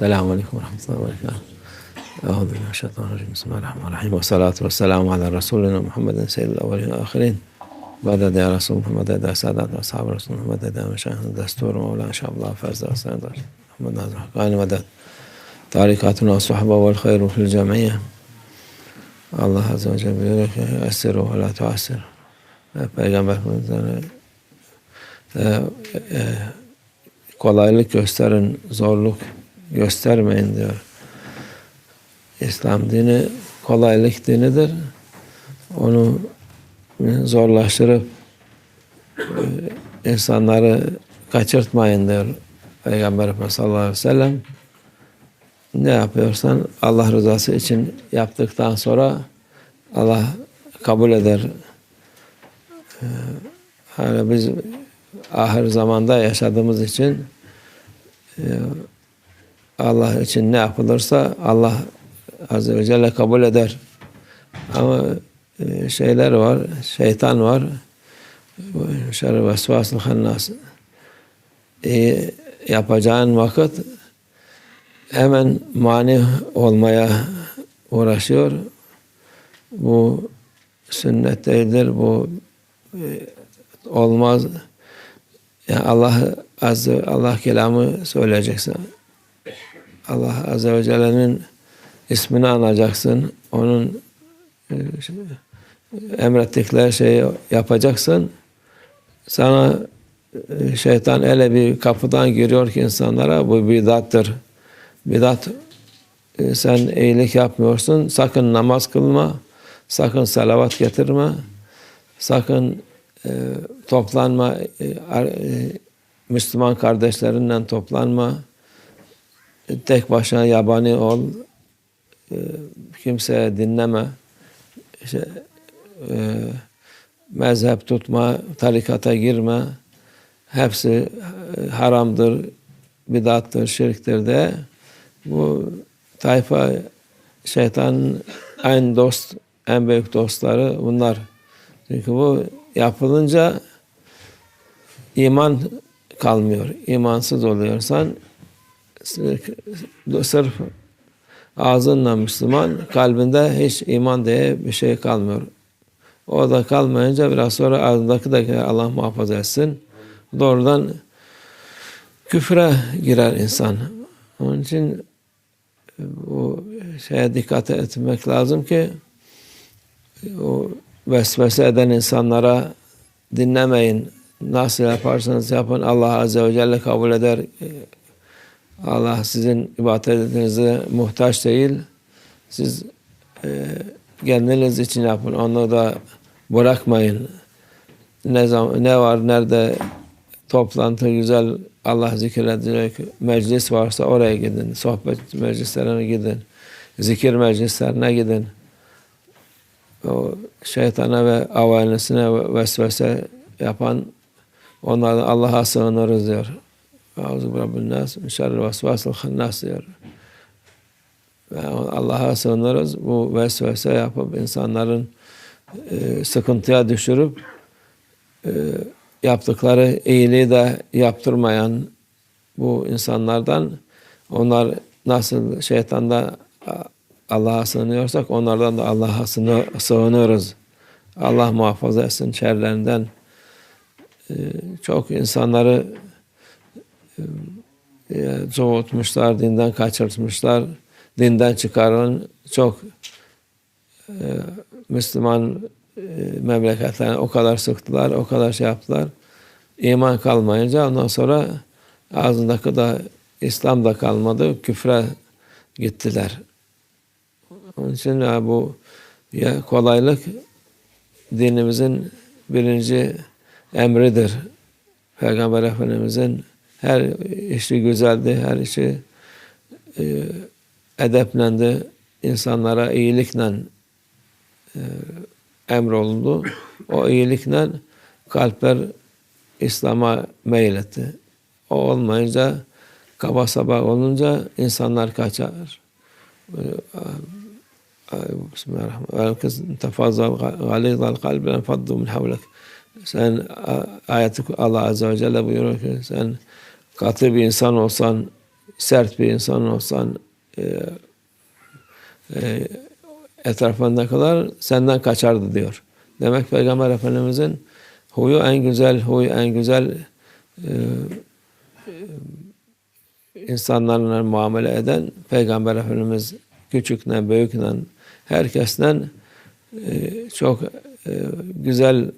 السلام عليكم ورحمة الله وبركاته. أعوذ بالله من الشيطان الرجيم. بسم الله الرحمن الرحيم. والصلاة والسلام على رسولنا محمد سيد الأولين والآخرين. بعد يا رسول محمد يا سادات أصحاب رسول محمد يا مشايخ الدستور مولانا شاء الله فاز وسند محمد ناظر حقاني مدد. طريقاتنا الصحبة والخير في الجمعية ki Esiru ve la tuassir. Peygamberimizden e, e, kolaylık gösterin, zorluk göstermeyin diyor. İslam dini kolaylık dinidir. Onu zorlaştırıp e, insanları kaçırtmayın diyor Peygamber Efendimiz sallallahu aleyhi ve sellem. Ne yapıyorsan Allah rızası için yaptıktan sonra Allah kabul eder. Ee, Hani biz ahir zamanda yaşadığımız için e, Allah için ne yapılırsa Allah Azze ve Celle kabul eder. Ama e, şeyler var, şeytan var. Şerri vesvasıl hannas. İyi yapacağın vakit hemen mani olmaya uğraşıyor. Bu sünnet değildir, bu e, olmaz. Yani Allah azze Allah kelamı söyleyeceksin. Allah azze ve celle'nin ismini anacaksın. Onun e, emrettikleri şeyi yapacaksın. Sana e, şeytan öyle bir kapıdan giriyor ki insanlara bu bidattır. Bidat e, sen iyilik yapmıyorsun. Sakın namaz kılma. Sakın salavat getirme. Sakın toplanma. Müslüman kardeşlerinden toplanma. Tek başına yabani ol. E, kimseye dinleme. İşte, e, mezhep tutma, tarikata girme. Hepsi e, haramdır, bidattır, şirktir de bu tayfa şeytanın en dost, en büyük dostları bunlar. Çünkü bu yapılınca iman kalmıyor. İmansız oluyorsan sırf ağzınla Müslüman, kalbinde hiç iman diye bir şey kalmıyor. O da kalmayınca biraz sonra ağzındaki de Allah muhafaza etsin. Doğrudan küfre girer insan. Onun için bu şeye dikkat etmek lazım ki o vesvese eden insanlara dinlemeyin. Nasıl yaparsanız yapın Allah Azze ve Celle kabul eder. Allah sizin ibadetinize muhtaç değil. Siz e, kendiniz için yapın. Onu da bırakmayın. Ne zaman ne var nerede toplantı güzel Allah zikredilecek meclis varsa oraya gidin. Sohbet meclislerine gidin. Zikir meclislerine gidin. O şeytana ve avanesine vesvese yapan onlardan Allah'a sığınırız diyor. Auzu Rabbin nas min şerri vesvasil hannas diyor. Ve Allah'a sığınırız. Bu vesvese yapıp insanların e, sıkıntıya düşürüp e, yaptıkları iyiliği de yaptırmayan bu insanlardan onlar nasıl şeytanda Allah'a sığınıyorsak onlardan da Allah'a sığınıyoruz. Allah muhafaza etsin şerlerinden. Ee, çok insanları e, soğutmuşlar, dinden kaçırtmışlar, dinden çıkarın çok e, Müslüman e, memleketlerine o kadar sıktılar, o kadar şey yaptılar. İman kalmayınca ondan sonra ağzındaki da İslam da kalmadı, küfre gittiler. Onun için ya bu ya kolaylık dinimizin birinci emridir. Peygamber Efendimizin her işi güzeldi, her işi e, edeplendi, insanlara iyilikle e, emrolundu. O iyilikle kalpler İslam'a meyletti. O olmayınca kaba saba olunca insanlar kaçar. Bismillahirrahmanirrahim. Tefazal galidal kalben faddu min havlek. Sen ayeti Allah Azze ve Celle buyuruyor ki sen katı bir insan olsan, sert bir insan olsan e, e, etrafındakiler senden kaçardı diyor. Demek Peygamber Efendimizin huyu en güzel, huyu en güzel e, insanlarla muamele eden Peygamber Efendimiz küçükle, büyükle, herkesten e, çok e, güzel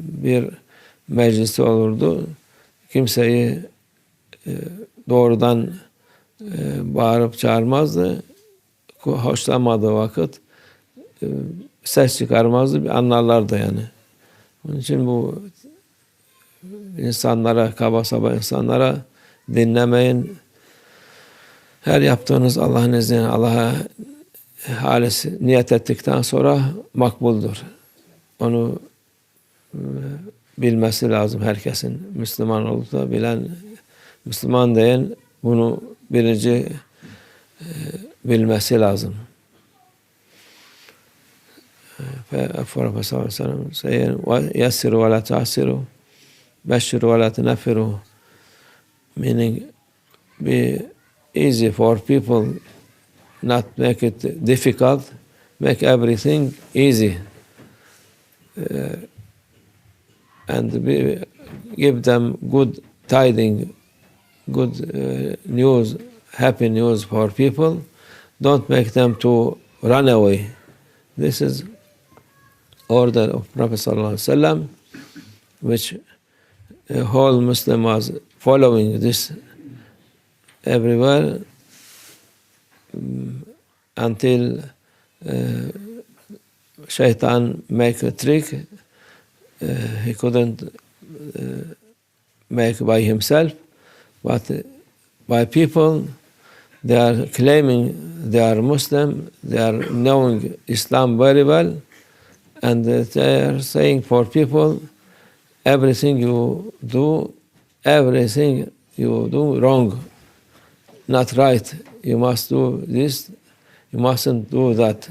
bir meclisi olurdu. Kimseyi doğrudan e, bağırıp çağırmazdı. Hoşlanmadığı vakit e, ses çıkarmazdı. Anlarlardı yani. Onun için bu insanlara, kaba saba insanlara dinlemeyin. Her yaptığınız Allah'ın izniyle Allah'a halis niyet ettikten sonra makbuldur. Onu e, bilmesi lazım herkesin. Müslüman olup da bilen, Müslüman değil bunu birinci e, bilmesi lazım. Aleyhi ve sellem sayın yessiru ve la ta'siru beşşiru ve meaning be easy for people not make it difficult make everything easy. Uh, and be, give them good tiding good uh, news happy news for people. Don't make them to run away. This is order of Prophet wasallam which the whole Muslim was following this everywhere um, until uh, Shaitan make a trick uh, he couldn't uh, make by himself, but by people they are claiming they are Muslim, they are knowing Islam very well, and they are saying for people everything you do, everything you do wrong, not right. You must do this, you mustn't do that.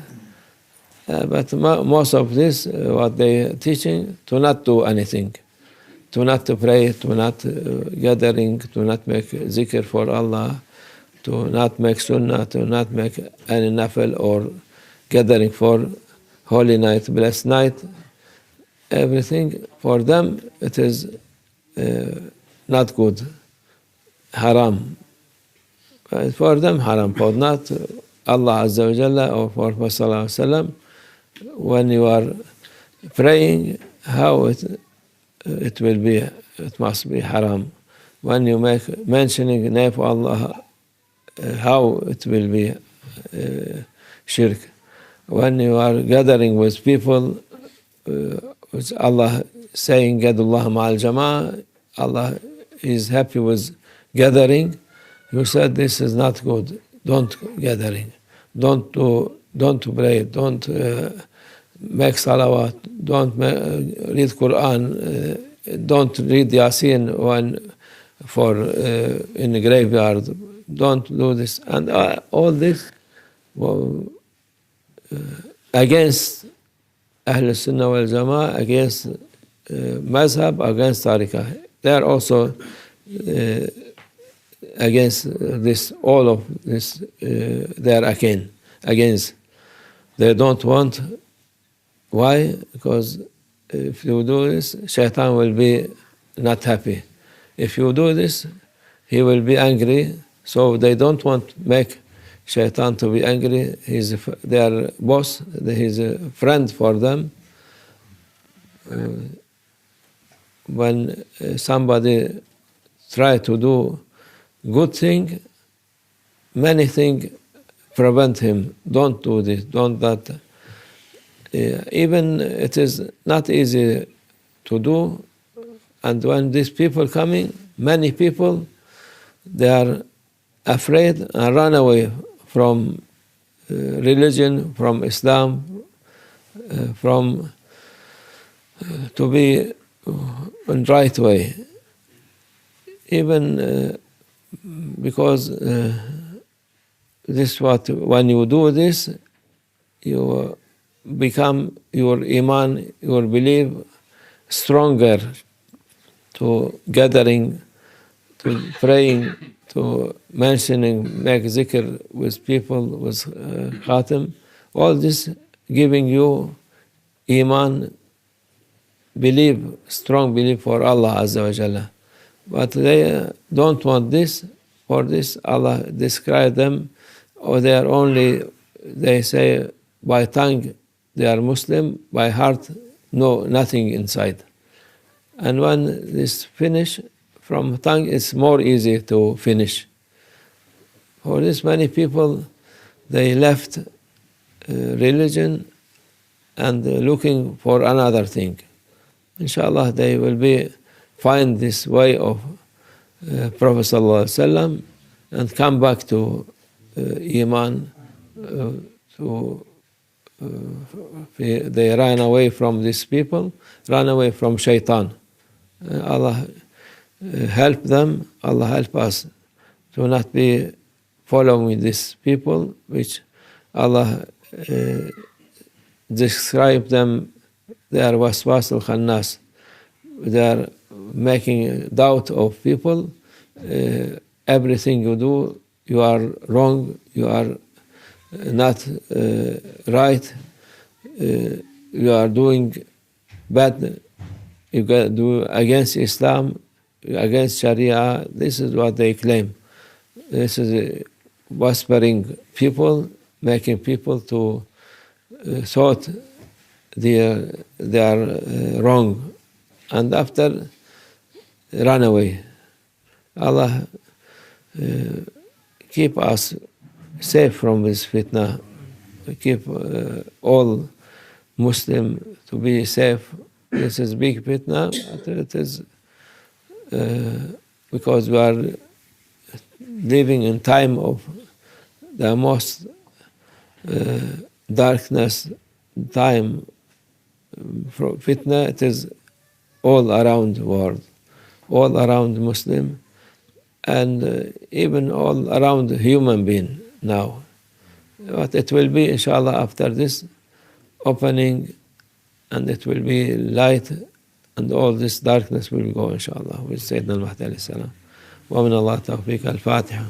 Uh, but mo- most of this, uh, what they are teaching, to not do anything, to not to pray, to not uh, gathering, to not make zikr for Allah, to not make sunnah, to not make any nafil or gathering for holy night, blessed night. Everything for them it is uh, not good, haram. Uh, For them haram, for not Allah Azza wa Jalla or for Prophet. When you are praying, how it it will be, it must be haram. When you make mentioning name of Allah, uh, how it will be uh, shirk. When you are gathering with people, uh, with Allah saying Gadullah ma'al jama'ah, Allah is happy with gathering. You said this is not good. Don't gathering. Don't do. Don't pray. Don't salawat. Don't read Quran. Uh, don't read Yasin when for uh, in the graveyard. Don't do this and uh, all this well, uh, against Ahl Sunnah wal Jama'ah, against uh, Mazhab, against Tariqah. They are also against this, all of this, they are again, against. They don't want, why? Because if you do this, shaitan will be not happy. If you do this, he will be angry. So they don't want make shaitan to be angry. He's their boss. He's a friend for them. Uh, when uh, somebody try to do good thing, many things prevent him. Don't do this. Don't that. Uh, even it is not easy to do. And when these people coming, many people, they are afraid and run away from uh, religion, from Islam, uh, from uh, to be in right way. Even uh, because uh, this what when you do this, you become your iman, your belief stronger to gathering, to praying to mentioning, make zikr with people, with uh, khatim. All this giving you iman, belief, strong belief for Allah Azza wa Jalla. But they don't want this. For this, Allah describe them, or they are only, they say, by tongue they are Muslim, by heart, no, nothing inside. And when this finish, from tongue, it's more easy to finish. For this, many people, they left uh, religion and uh, looking for another thing. Inshallah, they will be find this way of uh, Prophet ﷺ and come back to Iman. To they ran away from these people, ran away from Shaitan. Uh, Allah uh, help them. Allah help us to not be following these people, which Allah describe them. They are waswas al khannas. They are making doubt of people. Uh, everything you do, you are wrong, you are not uh, right, uh, you are doing bad, you do against Islam, against Sharia. This is what they claim. This is whispering people, making people to uh, thought they are, they are uh, wrong, and after run away. Allah uh, keep us safe from this fitna, keep uh, all Muslim to be safe. This is big fitna, it is uh, because we are living in time of the most uh, darkness time. Fitna, it is all around the world all around Muslim and uh, even all around human being now. But it will be, inshallah, after this opening, and it will be light, and all this darkness will go, inshallah, with Sayyidina al-Mahdi alayhi salam. ومن الله توفيق الفاتحه